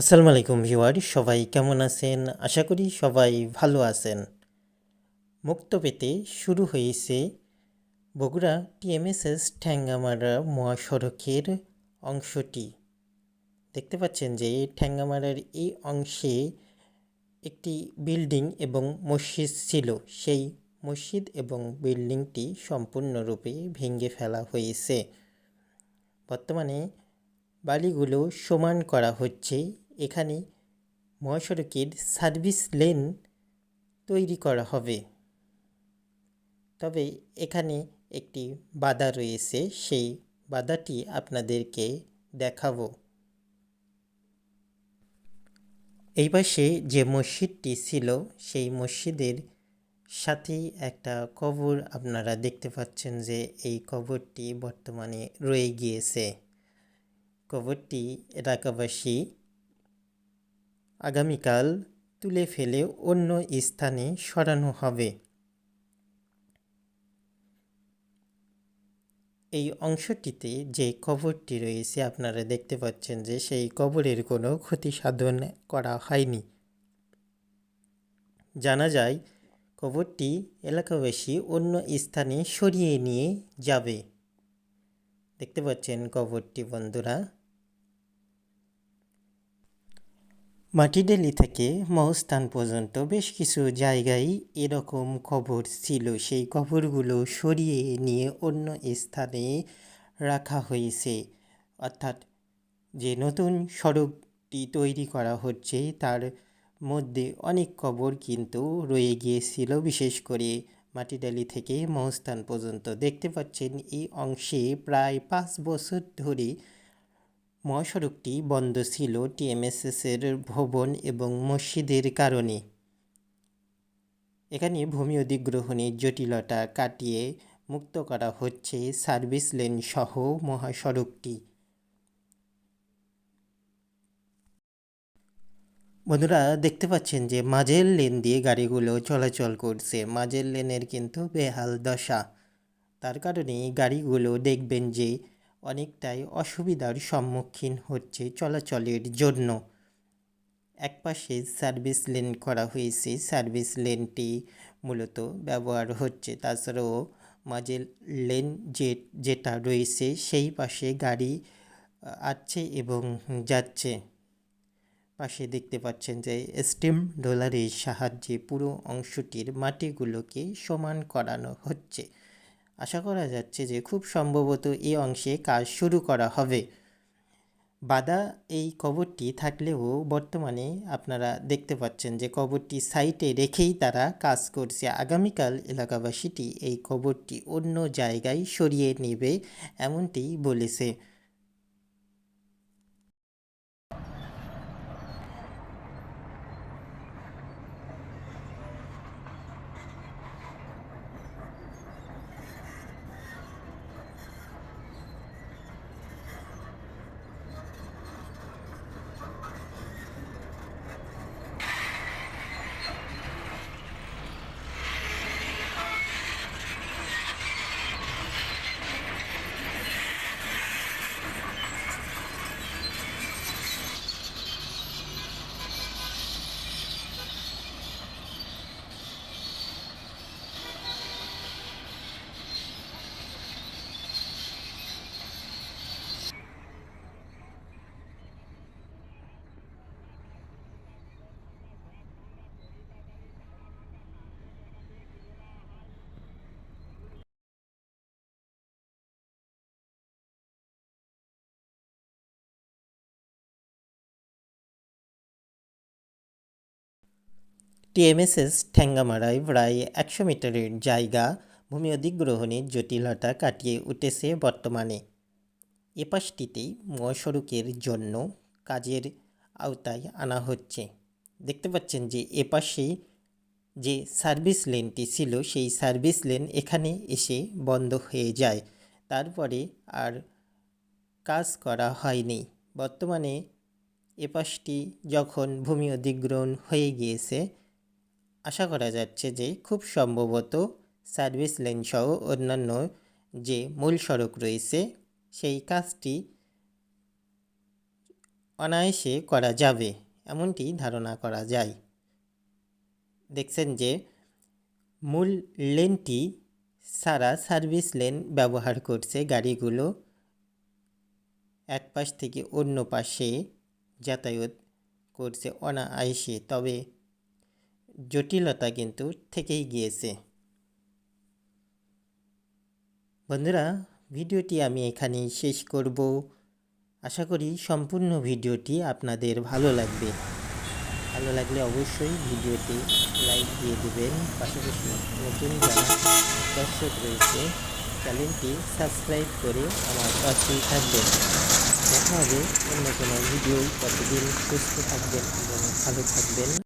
আসসালামু আলাইকুম ভিউয়ার, সবাই কেমন আছেন? আশা করি সবাই ভালো আছেন। মুক্ত পেতে শুরু হয়েছে বগুড়া টিএমএসএস ঠ্যাঙ্গামারা মহাসড়কের অংশটি। দেখতে পাচ্ছেন যে ঠ্যাঙ্গামারার এই অংশে একটি বিল্ডিং এবং মসজিদ ছিল। সেই মসজিদ এবং বিল্ডিংটি সম্পূর্ণরূপে ভেঙে ফেলা হয়েছে। বর্তমানে বালিগুলো সমান করা হচ্ছে এখানে মহাসড়কের সার্ভিস লেন তৈরি করা হবে। তবে এখানে একটি বাধা রয়েছে, সেই বাধাটি আপনাদেরকে দেখাবো। এই পাশে যে মসজিদটি ছিল, সেই মসজিদের সাথেই একটা কবর আপনারা দেখতে পাচ্ছেন যে এই কবরটি বর্তমানে রয়ে গিয়েছে। কবরটি এলাকাবাসী আগামীকাল তুলে ফেলে অন্য স্থানে সরানো হবে। এই অংশটিতে যে কবরটি রয়েছে, আপনারা দেখতে পাচ্ছেন যে সেই কবরের কোনো ক্ষতি সাধন করা হয়নি। জানা যায়, কবরটি এলাকাবাসী অন্য স্থানে সরিয়ে নিয়ে যাবে। দেখতে পাচ্ছেন কবরটি, বন্ধুরা। মাটিডেলি থেকে মহস্থান পর্যন্ত বেশ কিছু জায়গায় এরকম কবর ছিল। সেই কবরগুলো সরিয়ে নিয়ে অন্য স্থানে রাখা হয়েছে। অর্থাৎ যে নতুন সড়কটি তৈরি করা হচ্ছে, তার মধ্যে অনেক কবর কিন্তু রয়ে গিয়েছিল। বিশেষ করে মাটিডালি থেকে মহস্থান পর্যন্ত। দেখতে পাচ্ছেন, এই অংশে প্রায় পাঁচ বছর ধরে মহাসড়কটি বন্ধ ছিল টিএমএসএসের ভবন এবং মসজিদের কারণে। এখানে ভূমি অধিগ্রহণের জটিলতা কাটিয়ে মুক্ত করা হচ্ছে সার্ভিস লেন সহ মহাসড়কটি। বন্ধুরা, দেখতে পাচ্ছেন যে মাঝের লেন দিয়ে গাড়িগুলো চলাচল করছে। মাঝের লেনের কিন্তু বেহাল দশা। তার কারণে গাড়িগুলো দেখবেন যে অনেকটাই অসুবিধার সম্মুখীন হচ্ছে চলাচলের জন্য। একপাশে সার্ভিস লেন করা হয়েছে, সার্ভিস লেনটি মূলত ব্যবহার হচ্ছে। তাছাড়াও মাঝে লেন যে যেটা রয়েছে, সেই পাশে গাড়ি আছে এবং যাচ্ছে। পাশে দেখতে পাচ্ছেন যে স্টিম ডলারের সাহায্যে পুরো অংশটির মাটিগুলোকে সমান করানো হচ্ছে। আশা করা যাচ্ছে যে খুব সম্ভবত এই অংশে কাজ শুরু করা হবে। বাদা এই কবরটি থাকলেও বর্তমানে আপনারা দেখতে পাচ্ছেন যে কবরটি সাইটে রেখেই তারা কাজ করছে। আগামীকাল এলাকাবাসীটি এই কবরটি অন্য জায়গায় সরিয়ে নেবে, এমনটি বলেছে। টিএমএসএস ঠ্যাঙ্গামারায় প্রায় একশো মিটারের জায়গা ভূমি অধিগ্রহণের জটিলতা কাটিয়ে উঠেছে বর্তমানে। এপাশটিতেই মহাসড়কের জন্য কাজের আওতায় আনা হচ্ছে। দেখতে পাচ্ছেন যে এপাশে যে সার্ভিস লেনটি ছিল, সেই সার্ভিস লেন এখানে এসে বন্ধ হয়ে যায়। তারপরে আর কাজ করা হয়নি। বর্তমানে এপাশটি যখন ভূমি অধিগ্রহণ হয়ে গিয়েছে আশা করা যাচ্ছে যে খুব সম্ভবত সার্ভিস লেন সহ অন্যান্য যে মূল সড়ক রয়েছে, সেই কাজটি অনায়াসে করা যাবে, এমনটি ধারণা করা যায়। দেখছেন যে মূল লেনটি সারা সার্ভিস লেন ব্যবহার করছে গাড়িগুলো এক পাশ থেকে অন্য পাশে যাতায়াত করছে অনায়াসে, তবে জটিলতা কিন্তু থেকেই গিয়েছে। বন্ধুরা, ভিডিওটি আমি এখানেই শেষ করব। আশা করি সম্পূর্ণ ভিডিওটি আপনাদের ভালো লাগবে। ভালো লাগলে অবশ্যই ভিডিওটি লাইক দিয়ে দেবেন। পাশাপাশি নতুন যারা দর্শক রয়েছে, চ্যানেলটি সাবস্ক্রাইব করে আমার পাশেই থাকবেন। দেখা হবে অন্য কোনো ভিডিও। ততদিন সুস্থ থাকবেন এবং ভালো থাকবেন।